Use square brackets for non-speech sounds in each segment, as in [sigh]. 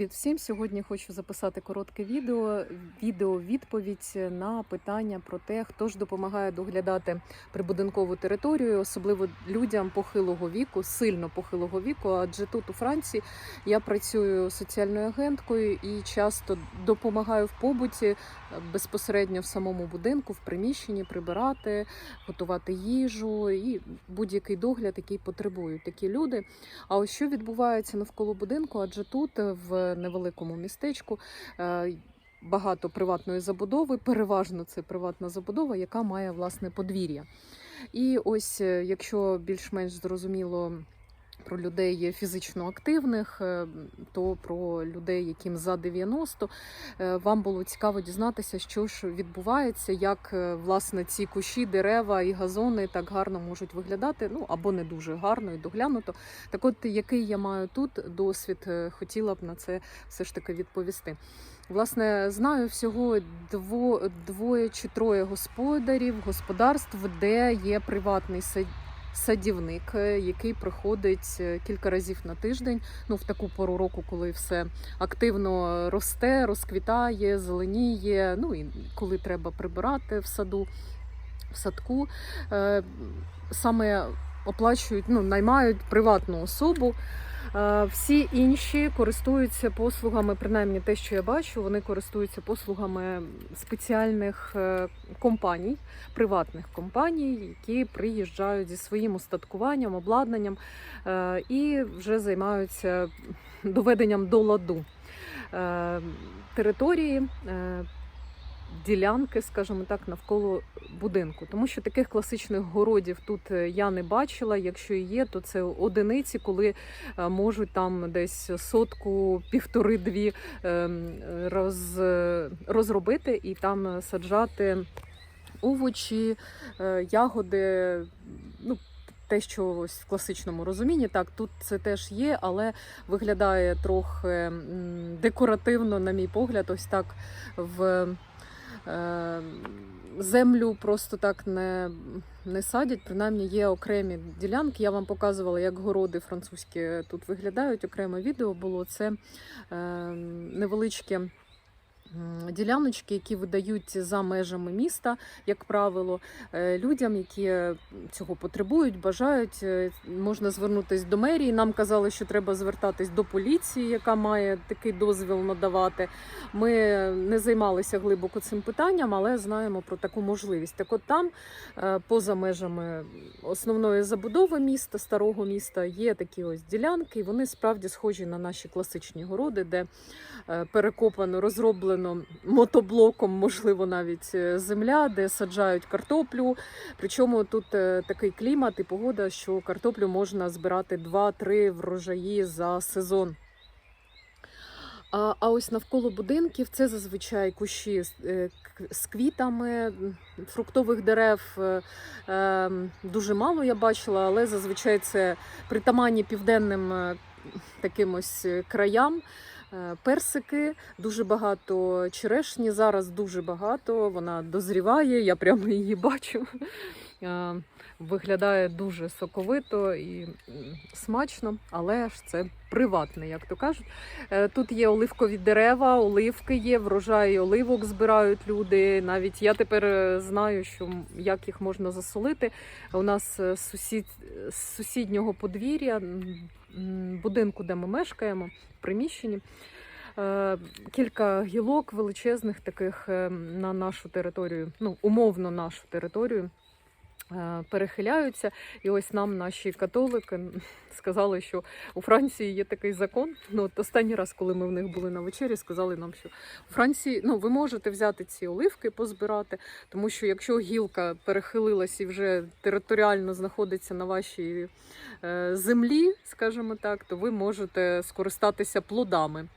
Від всім сьогодні хочу записати коротке відео. Відео відповідь на питання про те, хто ж допомагає доглядати прибудинкову територію, особливо людям похилого віку, сильно похилого віку. Адже тут у Франції я працюю соціальною агенткою і часто допомагаю в побуті безпосередньо в самому будинку, в приміщенні прибирати, готувати їжу і будь-який догляд, який потребують такі люди. А ось що відбувається навколо будинку? Адже тут в невеликому містечку е, багато приватної забудови, переважно це приватна забудова, яка має власне подвір'я. І ось, е, якщо більш-менш зрозуміло. Про людей фізично активних, е, то про людей, яким за 90, е, вам було цікаво дізнатися, що ж відбувається, як е, власне ці кущі, дерева і газони так гарно можуть виглядати, ну або не дуже гарно і доглянуто. Так, от який я маю тут досвід, хотіла б на це все ж таки відповісти. Власне, знаю всього дво, двоє чи троє господарів, господарств, де є приватний садівник, е, який приходить е, кілька разів на тиждень. Ну в таку пору року, коли все активно росте, розквітає, зеленіє. Ну і коли треба прибирати в саду, в садку. Е, Саме оплачують, ну наймають приватну особу. Е, Всі інші користуються послугами, принаймні те, що я бачу, вони користуються послугами спеціальних е, компаній, приватних компаній, які приїжджають зі своїм устаткуванням, обладнанням е, і вже займаються доведенням до ладу території. Е, Ділянки, скажімо так, навколо будинку, тому що таких класичних городів тут е, я не бачила. Якщо і є, то це одиниці, коли е, можуть там десь сотку, півтори-дві ем, роз, розробити і там саджати овочі, е, ягоди. Ну, те, що ось в класичному розумінні, так тут це теж є, але виглядає трохи декоративно, на мій погляд, ось так в е, землю просто так не, не садять. Принаймні є окремі ділянки. Я вам показувала, як городи французькі тут виглядають. Окреме відео було це е, невеличке. Діляночки, які видають за межами міста, як правило, Е, людям, які цього потребують, бажають, е, можна звернутися до мерії. Нам казали, що треба звертатись до поліції, яка має такий дозвіл надавати. Ми не займалися глибоко цим питанням, але знаємо про таку можливість. Так от там, е, поза межами основної забудови міста, старого міста, є такі ось ділянки, і вони справді схожі на наші класичні городи, де е, перекопано, розроблено мотоблоком, можливо, навіть е, земля, де саджають картоплю. Причому тут е, такий клімат і погода, що картоплю можна збирати 2-3 врожаї за сезон. А, а ось навколо будинків це зазвичай кущі з, е, квітами, фруктових дерев е, е, дуже мало я бачила, але зазвичай це притаманні південним таким ось краям. Е, Персики, дуже багато черешні. Зараз дуже багато. Вона дозріває, я прямо її бачу. Е, Виглядає дуже соковито і смачно, але ж це приватне, як то кажуть. Е, Тут є оливкові дерева, оливки є, врожай оливок збирають люди. Навіть я тепер е, знаю, що як їх можна засолити. У нас сусід з сусіднього подвір'я, будинку, де ми мешкаємо, в приміщенні. Кілька гілок величезних таких на нашу територію, ну умовно нашу територію. Е, Перехиляються, і ось нам наші католики сказали, що у Франції є такий закон. Ну от останній раз, коли ми в них були на вечері, сказали нам, що у Франції ну ви можете взяти ці оливки, позбирати, тому що якщо гілка перехилилась і вже територіально знаходиться на вашій е, землі, скажімо так, то ви можете скористатися плодами.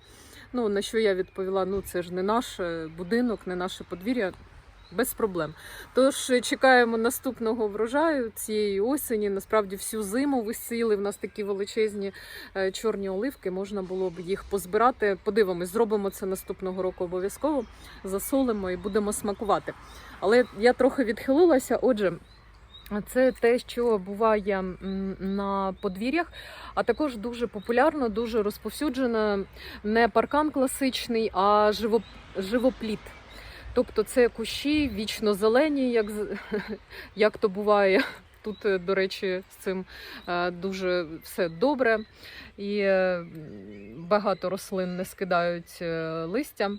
Ну на що я відповіла: ну це ж не наш е, будинок, не наше подвір'я. Без проблем. Тож е, чекаємо наступного врожаю цієї осені. Насправді всю зиму висіли. В нас такі величезні е, чорні оливки. Можна було б їх позбирати. Подивимось, зробимо це наступного року обов'язково. Засолимо і будемо смакувати. Але я трохи відхилилася. Отже, Це те, що буває на подвір'ях, а також дуже популярно, дуже розповсюджено не паркан класичний, а живоп... живопліт. Тобто це кущі вічно зелені, як, [laughs] як то буває. Тут, е, до речі, з цим е, дуже все добре, і е, багато рослин не скидають листя.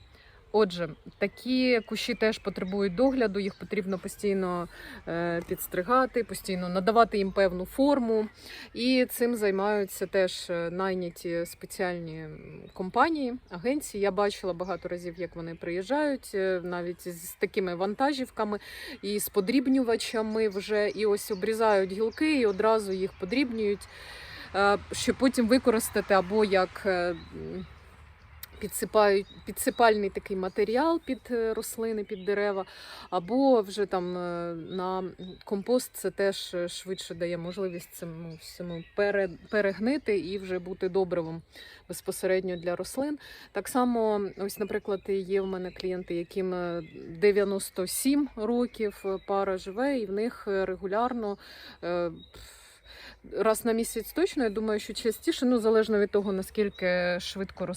Отже, такі кущі теж потребують догляду, їх потрібно постійно е, підстригати, постійно надавати їм певну форму. І цим займаються теж е, найняті спеціальні компанії, агенції. Я бачила багато разів, як вони приїжджають, е, навіть з такими вантажівками і з подрібнювачами вже і ось обрізають гілки і одразу їх подрібнюють, щоб потім використати або як. Підсипають підсипальний такий матеріал під е, рослини, під дерева, або вже там е, на компост це теж е, швидше дає можливість цьому всьому пере, перегнити і вже бути добривом безпосередньо для рослин. Так само, ось, наприклад, є в мене клієнти, яким е, 97 років пара живе, і в них регулярно. Е, Раз на місяць точно, я думаю, що частіше, ну залежно від того, наскільки швидко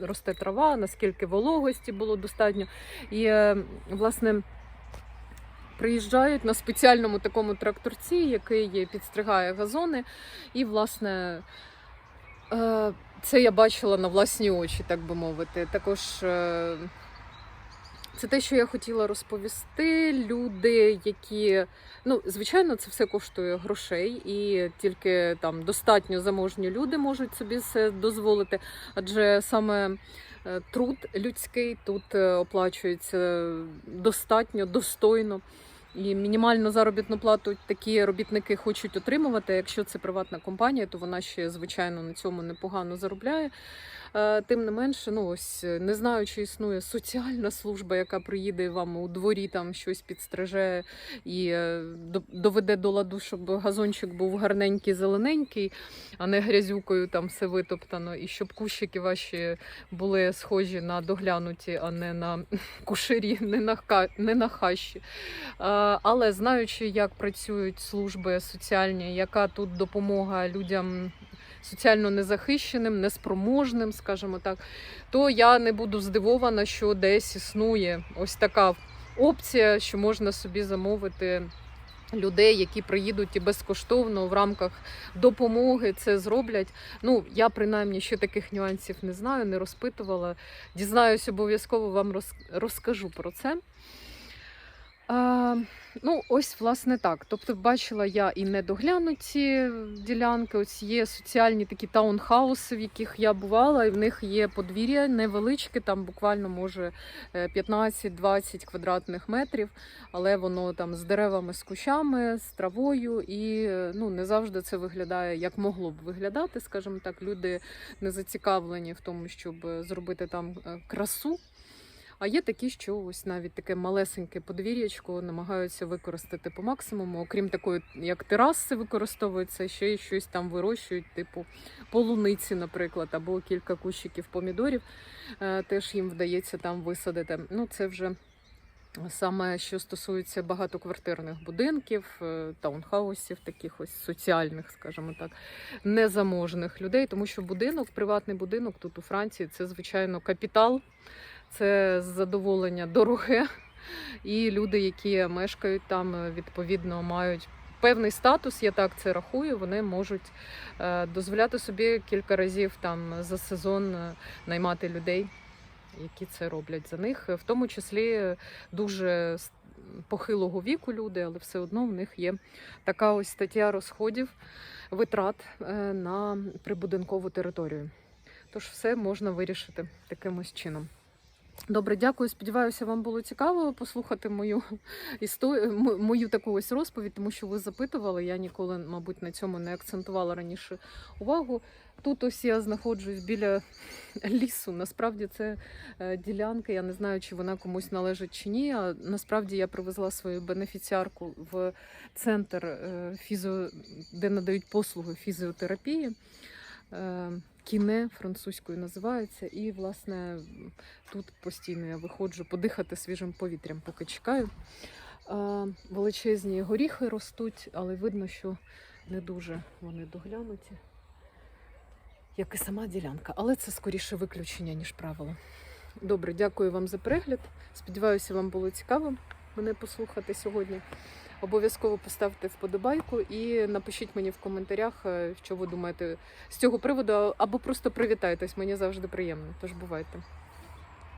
росте трава, наскільки вологості було достатньо. І, е, власне, приїжджають на спеціальному такому тракторці, який підстригає газони. І, власне, е, це я бачила на власні очі, так би мовити. Також. Це те, що я хотіла розповісти. Люди, які ну звичайно, це все коштує грошей, і тільки там достатньо заможні люди можуть собі це дозволити. Адже саме е, труд людський тут е, оплачується достатньо достойно. І мінімальну заробітну плату такі робітники хочуть отримувати. Якщо це приватна компанія, то вона ще звичайно на цьому непогано заробляє. Е, Тим не менше, ну ось не знаю, чи існує соціальна служба, яка приїде вам у дворі там щось підстриже і е, доведе до ладу, щоб газончик був гарненький, зелененький, а не грязюкою там все витоптано, і щоб кущики ваші були схожі на доглянуті, а не на [laughs] кушері, не на ха- не на хащі. Е, Але знаючи, як працюють служби соціальні, яка тут допомога людям соціально незахищеним, неспроможним, скажімо так, то я не буду здивована, що десь існує ось така опція, що можна собі замовити. Людей, які приїдуть і безкоштовно в рамках допомоги це зроблять. Ну я принаймні ще таких нюансів не знаю, не розпитувала. Дізнаюсь, обов'язково вам розкажу про це. А, ну, ось, власне, так. Тобто, бачила я і недоглянуті ділянки. Ось є соціальні такі таунхауси, в яких я бувала, і в них є подвір'я невеличке, там буквально може е, 15-20 квадратних метрів, але воно там з деревами, з кущами, з травою, і е, ну, не завжди це виглядає як могло б виглядати, скажімо так. Люди не зацікавлені в тому, щоб е, зробити там е, красу. А є такі, що ось навіть таке малесеньке подвір'ячко намагаються використати по максимуму. Окрім такої, як тераси використовується, ще й щось там вирощують, типу полуниці, наприклад, або кілька кущиків помідорів. Е, Теж їм вдається там висадити. Ну, це вже саме що стосується багатоквартирних будинків, е, таунхаусів, таких ось соціальних, скажімо так, незаможних людей, тому що будинок, приватний будинок тут у Франції, це звичайно капітал це задоволення дороге. [laughs] І люди, які мешкають там, е, відповідно мають певний статус, я так це рахую. Вони можуть е, дозволяти собі кілька разів там за сезон е, наймати людей, які це роблять за них, в тому числі дуже похилого віку люди, але все одно в них є така ось стаття розходів, витрат на прибудинкову територію. Тож все можна вирішити таким ось чином. Добре, дякую. Сподіваюся, вам було цікаво послухати мою історію, мою таку ось розповідь, тому що ви запитували. Я ніколи, мабуть, на цьому не акцентувала раніше увагу. Тут ось я знаходжусь біля лісу. Насправді це е, ділянка. Я не знаю, чи вона комусь належить чи ні. А насправді я привезла свою бенефіціарку в центр е, фізіо, де надають послуги фізіотерапії. Кіне французькою називається, і власне тут постійно я виходжу подихати свіжим повітрям, поки чекаю. Величезні горіхи ростуть, але видно, що не дуже вони доглянуті, як і сама ділянка. Але це скоріше виключення, ніж правило. Добре, дякую вам за перегляд. Сподіваюся, вам було цікаво мене послухати сьогодні. Обов'язково поставте вподобайку і напишіть мені в коментарях, е, що ви думаєте з цього приводу, або просто привітайтесь. Мені завжди приємно. Тож бувайте.